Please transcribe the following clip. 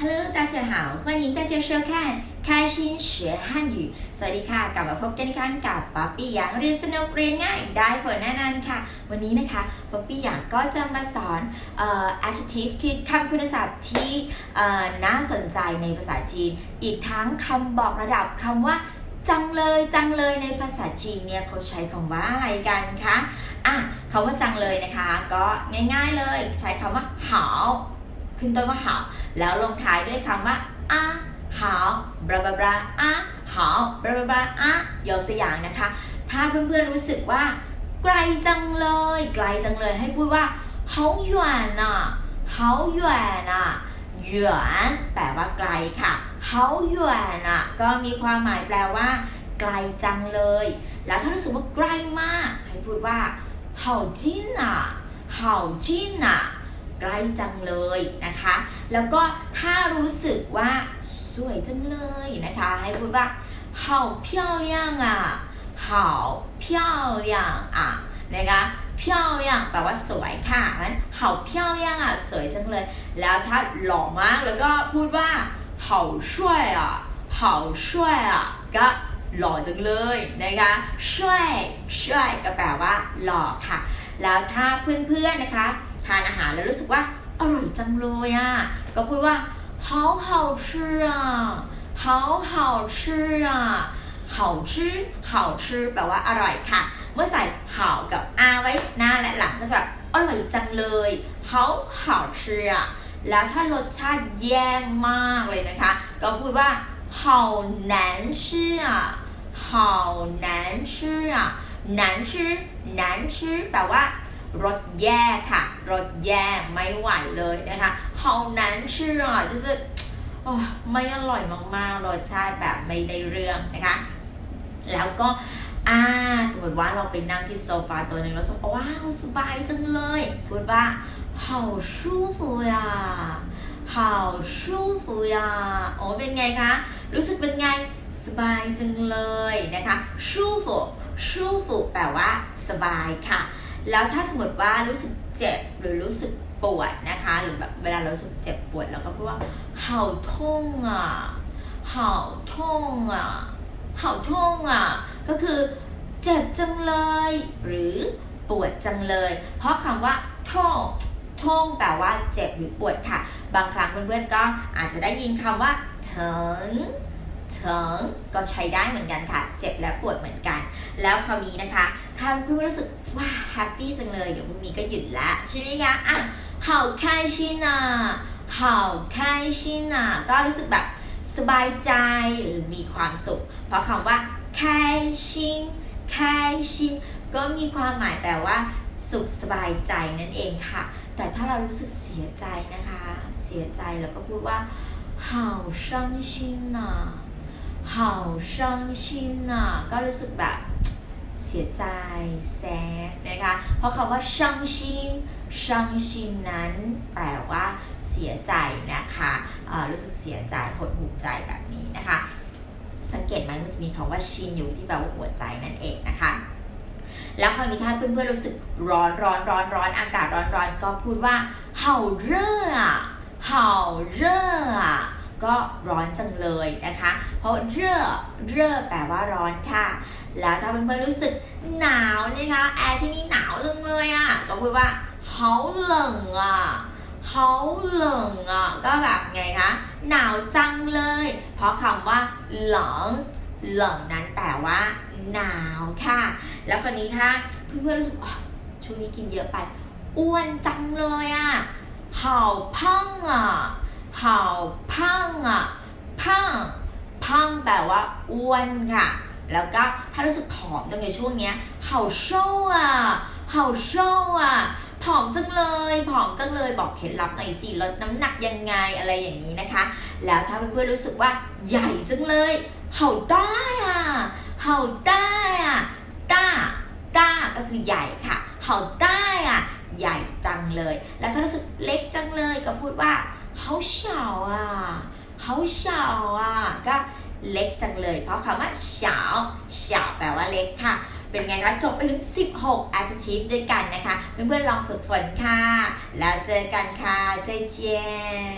Hello，大家好，欢迎大家收看开心学汉语สวัสดีค่ะ กลับมาพบกันอีกครั้งกับป๊อปปี้หยางเรียนสนุกเรียนง่ายได้ผลแน่นอนค่ะ วันนี้นะคะป๊อปปี้หยางก็จะมาสอนเอ่อ adjective คือคำคุณศัพท์ที่เอ่อน่าสนใจในภาษาจีน อีกทั้งคำบอกระดับคำว่า จังเลยจังเลยในภาษาจีนเนี่ยเขาใช้คำว่าอะไรกันคะอ่ะคำว่าจังเลยนะคะ ก็ง่ายๆเลยใช้คำว่าหาว ขึ้นต้นว่าหาวแล้วลงท้ายด้วยคำว่าอ่ะหาวบลาบลาบลาอ่ะหาวบลาบลาบลาอ่ะยกตัวอย่างนะคะ ถ้าเพื่อนๆรู้สึกว่า ไกลจังเลย ไกลจังเลยให้พูดว่า好远啊好远啊หยวนแปลว่าไกลค่ะเฮาหยวนอ่ะก็มีความหมายแปลว่า ไกลจังเลย แล้วถ้ารู้สึกว่าใกล้มาก ให้พูดว่าเฮาจินอ่ะเฮาจินอ่ะ ใกล้จังเลยนะคะ แล้วก็ถ้ารู้สึกว่าสวยจังเลยนะคะ ให้พูดว่า好漂亮啊好漂亮啊นะคะ漂亮แปลว่าสวยค่ะนั้น好漂亮อ่ะสวยจังเลย แล้วถ้าหล่อมากแล้วก็พูดว่า好帅อ่ะ好帅อ่ะก็หล่อจังเลยนะคะช่วยช่วยก็แปลว่าหล่อค่ะ แล้วถ้าเพื่อนๆนะคะ ทานอาหารแล้วรู้สึกว่าอร่อยจังเลยอ่ะก็พูดว่า好好吃啊好好吃啊好吃好吃แปลว่าอร่อยค่ะ เมื่อใส่เห่ากับอาไว้หน้าและหลังก็จะแบบอร่อยจังเลย好好吃啊แล้วถ้ารสชาติแย่มากเลยนะคะ ก็พูดว่า好难吃啊好难吃啊难吃难吃แปลว่า รสแย่ค่ะรสแย่ไม่ไหวเลยนะคะ好难吃啊就是โอ้ไม่อร่อยมากๆรสชาติแบบไม่ได้เรื่องนะคะ แล้วก็อ่าสมมติว่าเราไปนั่งที่โซฟาตัวหนึ่งแล้วสมมติว้าวสบายจังเลยพูดว่า好舒服呀好舒服呀โอ้เป็นไงคะ รู้สึกเป็นไง สบายจังเลยนะคะ舒服舒服แปลว่า สบายค่ะ แล้วถ้าสมมติว่ารู้สึกเจ็บหรือรู้สึกปวดนะคะ หรือแบบเวลาเราสึกเจ็บปวดเราก็พูดว่าเห่าท่งอะเห่าท่งอะเห่าท่งอะก็คือเจ็บจังเลย หรือปวดจังเลย เพราะคำว่าท่งท่งแปลว่าเจ็บหรือปวดค่ะ บางครั้งเพื่อนๆก็อาจจะได้ยินคำว่าเฉิง เฉิงก็ใช้ได้เหมือนกันค่ะ เจ็บและปวดเหมือนกัน แล้วคราวนี้นะคะ ถ้าเพื่อนๆรู้สึกว่าแฮปปี้จังเลย เดี๋ยวพรุ่งนี้ก็หยุดละใช่ไหมคะอ่ะ好开心啊好开心啊ก็รู้สึกแบบสบายใจหรือมีความสุข เพราะคำว่า开心开心ก็มีความหมายแปลว่า สุขสบายใจนั่นเองค่ะ แต่ถ้าเรารู้สึกเสียใจนะคะ เสียใจเราก็พูดว่า好伤心呐 好伤心呐ก็รู้สึกแบบ เสียใจแซดนะคะ เพราะคำว่าช่างชินช่างชินนั้น แปลว่าเสียใจนะคะอ่ารู้สึกเสียใจหดหูใจแบบนี้นะคะ สังเกตไหมมันจะมีคำว่าชินอยู่ที่แปลว่าหัวใจนั่นเองนะคะ แล้วคราวนี้ถ้าเพื่อนๆรู้สึกร้อนร้อนร้อนร้อนอากาศร้อนร้อนก็พูดว่าเห่าเร่อเห่าเร่อ ก็ร้อนจังเลยนะคะ เพราะเร่อเร่อแปลว่าร้อนค่ะ แล้วถ้าเพื่อนๆรู้สึกหนาวนะคะแอร์ที่นี่หนาวจังเลยอะ่ะก็พูดว่าเฮาเหลิงอะเฮาเหลิงอะก็แบบไงคะหนาวจังเลย เพราะคำว่าหลงหลงนั้นแปลว่าหนาวค่ะ แล้วคนนี้ถ้าเพื่อนๆรู้สึกช่วงนี้กินเยอะไป อ้วนจังเลยอะเฮาพองอะ ข่าวพังอะพังพังแปลว่าอ้วนค่ะ แล้วก็ถ้ารู้สึกผอมตรงในช่วงนี้ยเข่าโซ่อะเข่าโซ่อะผอมจังเลยผอมจังเลยบอกเคล็ดลับหน่อยสิลดน้ำหนักยังไงอะไรอย่างนี้นะคะ แล้วถ้าเพื่อนๆรู้สึกว่าใหญ่จังเลยเห่าต้าอะเห่าต้อะต้าต้ก็คือใหญ่ค่ะเห่าต้อะใหญ่จังเลย แล้วถ้ารู้สึกเล็กจังเลยก็พูดว่า เขาเฉาอ่ก็เล็กจังเลย เพราะคำว่า小小แปลว่าเล็กค่ะ เป็นไงคะจบไปถึง 16 อาชีพด้วยกันนะคะ เพื่อนๆลองฝึกฝนค่ะ แล้วเจอกันค่ะ ใจเจีน